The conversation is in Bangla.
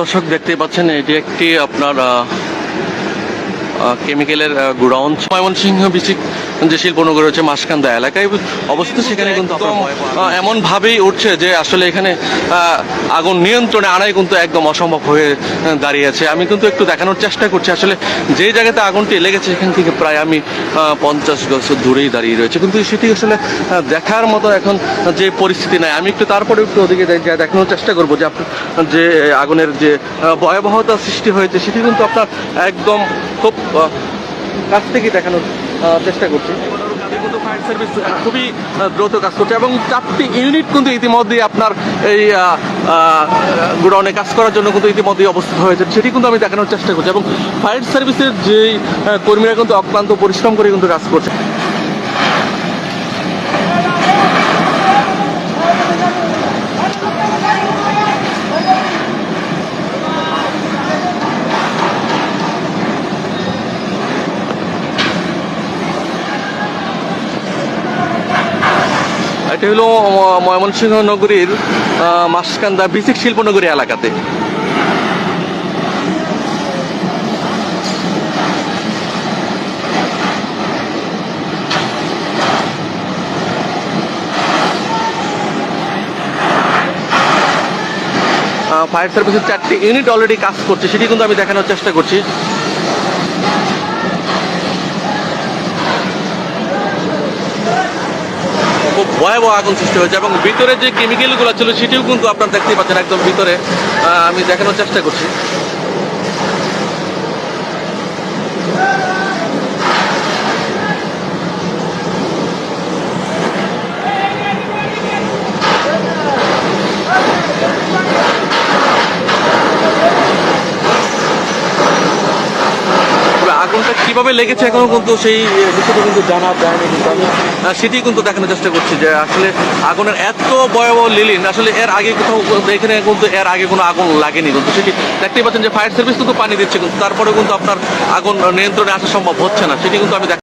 দর্শক দেখতে পাচ্ছেন এটি একটি আপনার কেমিক্যালের গুড়াউন ময়মনসিংহ বিচিক যে শিল্পনগর রয়েছে মাসকান্দা এলাকায় অবস্থিত সেখানে কিন্তু একদম এমন ভাবেই উঠছে যে আসলে এখানে আগুন নিয়ন্ত্রণে আনাই কিন্তু একদম অসম্ভব হয়ে দাঁড়িয়েছে আমি কিন্তু একটু দেখানোর চেষ্টা করছি আসলে যে জায়গাতে আগুনটি লেগেছে সেখান থেকে প্রায় আমি পঞ্চাশ গজ দূরেই দাঁড়িয়ে রয়েছে। কিন্তু সেটি আসলে দেখার মতো এখন যে পরিস্থিতি নাই। আমি একটু তারপরে একটু ওদিকে দেখানোর চেষ্টা করব যে আপনার যে আগুনের যে ভয়াবহতা সৃষ্টি হয়েছে সেটি কিন্তু আপনার একদম খুব কাছ থেকে দেখানোর চেষ্টা করছি। ফায়ার সার্ভিস খুবই দ্রুত কাজ করছে এবং চারটি ইউনিট কিন্তু ইতিমধ্যে আপনার এই গোডাউনে কাজ করার জন্য কিন্তু ইতিমধ্যেই অবস্থিত হয়েছে। সেটি কিন্তু আমি দেখানোর চেষ্টা করছি এবং ফায়ার সার্ভিসের যে কর্মীরা কিন্তু অক্লান্ত পরিশ্রম করে কিন্তু কাজ করছে। এটা হলো ময়মনসিংহ নগরীর মাসকান্দা বিসিক শিল্পনগরী এলাকাতে। ফায়ার সার্ভিসের চারটি ইউনিট অলরেডি কাজ করছে, সেটি কিন্তু আমি দেখানোর চেষ্টা করছি। ভয়াবহ আগুন সৃষ্টি হয়েছে এবং ভিতরে যে কেমিক্যালগুলো ছিল, সেটিও কিন্তু আপনারা দেখতে পাচ্ছেন একদম ভিতরে। আমি দেখানোর চেষ্টা করছি। আগুনটা কীভাবে লেগেছে এখনও কিন্তু সেই বিষয়টা কিন্তু জানা যায়নি কিন্তু আমি সেটি কিন্তু দেখানোর চেষ্টা করছি যে আসলে আগুনের এত ভয়াবহ লিলিন, আসলে এর আগে কোথাও এখানে কিন্তু এর আগে কোনো আগুন লাগেনি কিন্তু সেটি দেখতেই পাচ্ছেন যে ফায়ার সার্ভিস কিন্তু পানি দিচ্ছে কিন্তু তারপরেও কিন্তু আপনার আগুন নিয়ন্ত্রণে আসা সম্ভব হচ্ছে না, সেটি কিন্তু আমি